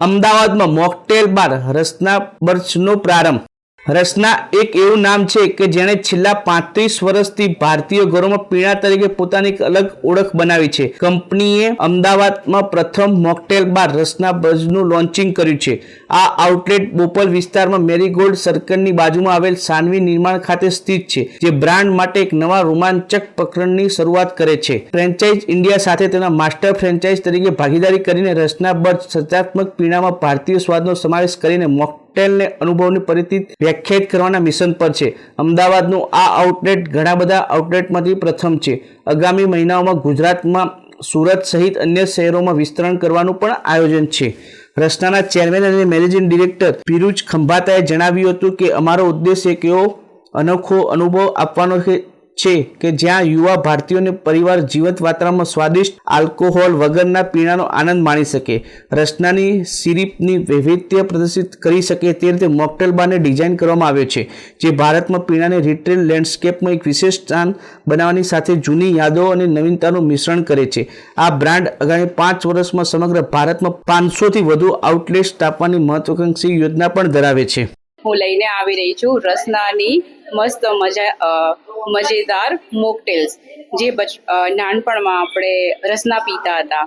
અમદાવાદમાં મોકટેલ બાર રસના બર્ચનો પ્રારંભ. રસના એક એવું નામ છે કે જેણે છેલ્લા પાંત્રીસ વર્ષથી ભારતીય ઘરોમાં પીણા તરીકે પોતાની અલગ ઓળખ બનાવી છે. કંપનીએ અમદાવાદમાં પ્રથમ મોકટેલ બાર રસના બ્રજનું લોન્ચિંગ કર્યું છે. આ આઉટલેટ બોપલ વિસ્તારમાં મેરીગોલ્ડ સર્કલની બાજુમાં આવેલ સાનવી નિર્માણ ખાતે સ્થિત છે, જે બ્રાન્ડ માટે એક નવા રોમાંચક પ્રકરણની શરૂઆત કરે છે. ફ્રેન્ચાઇઝ ઇન્ડિયા સાથે તેના માસ્ટર ફ્રેન્ચાઇઝ તરીકે ભાગીદારી કરીને રસના બર્જ સર્જાત્મક પીણામાં ભારતીય સ્વાદનો સમાવેશ કરીને મોકટેલને અનુભવની પરિસ્થિતિ વ્યાખ્યાયિત કરવાના મિશન પર છે. અમદાવાદનું આ આઉટલેટ ઘણા બધા આઉટલેટમાંથી પ્રથમ છે. આગામી મહિનાઓમાં ગુજરાતમાં સુરત સહિત અન્ય શહેરોમાં વિસ્તરણ કરવાનું પણ આયોજન છે. રસ્તાના ચેરમેન અને મેનેજિંગ ડિરેક્ટર પિરુજ ખંભાતાએ જણાવ્યું હતું કે અમારો ઉદ્દેશ એક એવો અનોખો અનુભવ આપવાનો છે છે કે જ્યાં યુવા ભારતીયોને પરિવાર જીવંત વાતાવરણમાં સ્વાદિષ્ટ આલ્કોહોલ વગરના પીણાનો આનંદ માણી શકે. રસનાની સિરીપની વૈવિધ્ય પ્રદર્શિત કરી શકે તે રીતે મોકટેલ બારને ડિઝાઇન કરવામાં આવ્યો છે, જે ભારતમાં પીણાને રિટેલ લેન્ડસ્કેપમાં એક વિશેષ સ્થાન બનાવવાની સાથે જૂની યાદો અને નવીનતાનું મિશ્રણ કરે છે. આ બ્રાન્ડ આગામી પાંચ વર્ષમાં સમગ્ર ભારતમાં પાંચસોથી વધુ આઉટલેટ સ્થાપવાની મહત્વાકાંક્ષી યોજના પણ ધરાવે છે. હું લઈને આવી રહી છું રસનાની મસ્ત મજા મજેદાર મોકટેલ્સ, જે નાનપણમાં આપણે રસના પીતા હતા.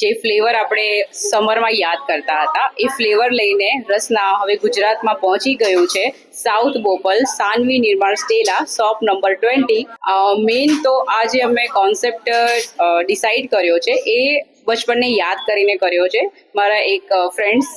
જે ફ્લેવર આપણે સમરમાં યાદ કરતા હતા. એ ફ્લેવર લઈને રસના હવે ગુજરાતમાં પહોંચી ગયું છે. South Bopal, Sanvi Nirman Stella, shop number twenty. Main તો આ જે અમે કોન્સેપ્ટ ડિસાઇડ કર્યો છે. એ બચપનને યાદ કરીને કર્યો છે. મારા એક ફ્રેન્ડ્સ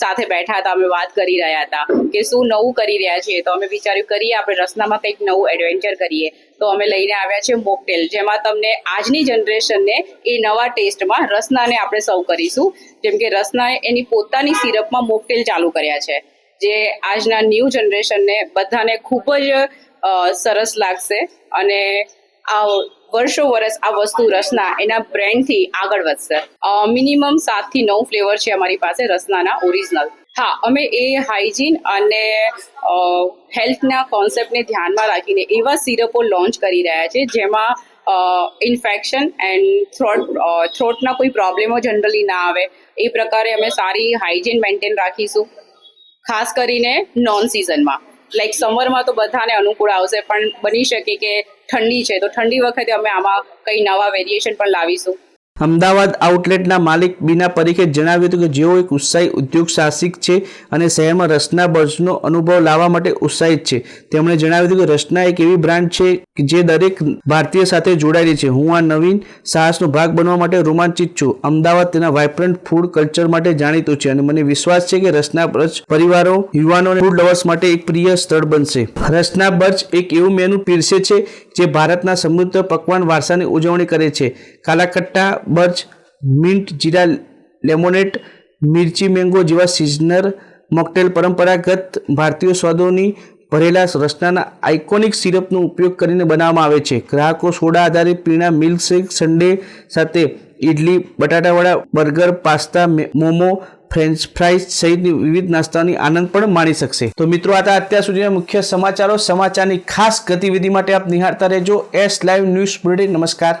સાથે બેઠા હતા. અમે વાત કરી રહ્યા હતા કે શું નવું કરી રહ્યા છીએ. તો અમે વિચાર્યું કરીએ આપણે રસનામાં કંઈક નવું એડવેન્ચર કરીએ. તો અમે લઈને આવ્યા છે મોકટેલ જેમાં તમને આજની જનરેશનને એ નવા ટેસ્ટમાં રસનાને આપણે સર્વ કરીશું. જેમ કે રસનાએ એની પોતાની સિરપમાં મોકટેલ ચાલુ કર્યા છે. જે આજના ન્યૂ જનરેશનને બધાને ખૂબ જ સરસ લાગશે. અને આ વર્ષો વર્ષ આ વસ્તુ રસના એના બ્રેન્ડથી આગળ વધશે. મિનિમમ સાતથી નવ ફ્લેવર છે અમારી પાસે રસનાના ઓરિજિનલ હા, અમે એ હાઇજીન અને હેલ્થના કોન્સેપ્ટને ધ્યાનમાં રાખીને એવા સિરપો લોન્ચ કરી રહ્યા છે, જેમાં ઇન્ફેક્શન એન્ડ થ્રોટ થ્રોટના કોઈ પ્રોબ્લેમો જનરલી ના આવે. એ પ્રકારે અમે સારી હાઇજીન મેન્ટેન રાખીશું, ખાસ કરીને નોન સિઝનમાં લાઈક સમરમાં તો બધાને અનુકૂળ આવશે, પણ બની શકે કે ઠંડી છે, તો ઠંડી વખતે અમે આમાં કંઈ નવા વેરિએશન પણ લાવીશું. અમદાવાદ આઉટલેટના માલિક બીના પરીખે જણાવ્યું હતું કે જેઓ એક ઉત્સાહી ઉદ્યોગ સાહસિક છે અને શહેરમાં રસના બર્ચનો અનુભવ લાવવા માટે ઉત્સાહિત છે. તેમણે જણાવ્યું હતું કે રસના એક એવી બ્રાન્ડ છે કે જે દરેક ભારતીય સાથે જોડાયેલી છે. હું આ નવીન સાહસનો ભાગ બનવા માટે રોમાંચિત છું. અમદાવાદ તેના વાઇબ્રન્ટ ફૂડ કલ્ચર માટે જાણીતું છે અને મને વિશ્વાસ છે કે રસના બર્ચ પરિવારો યુવાનો અને ફૂડ લવર્સ માટે એક પ્રિય સ્થળ બનશે. રસના બર્ચ એક એવું મેનુ પીરસે છે જે ભારતના સમૃદ્ધ પકવાન વારસાની ઉજવણી કરે છે. કાલાકટ્ટા બર્ચ મિન્ટ, જીરા, લેમોનેટ, મિર્ચી, મેંગો જેવા સિઝનર મોકટેલ પરંપરાગત ભારતીય સ્વાદોની ભરેલા રસનાના આઇકોનિક સિરપનો ઉપયોગ કરીને બનાવવામાં આવે છે. ગ્રાહકો સોડા આધારિત પીણા મિલ્કશેક સન્ડે સાથે idli batata vada burger, pasta momo, French fries સહિતની વિવિધ નાસ્તાની આનંદ પણ માણી શકશે. તો મિત્રો, આ અત્યાર સુધીના મુખ્ય સમાચારો. સમાચારની ખાસ ગતિવિધિ માટે આપ નિહાળતા રહેજો. એસ લાઈવ ન્યૂઝ બુલેટિન નમસ્કાર.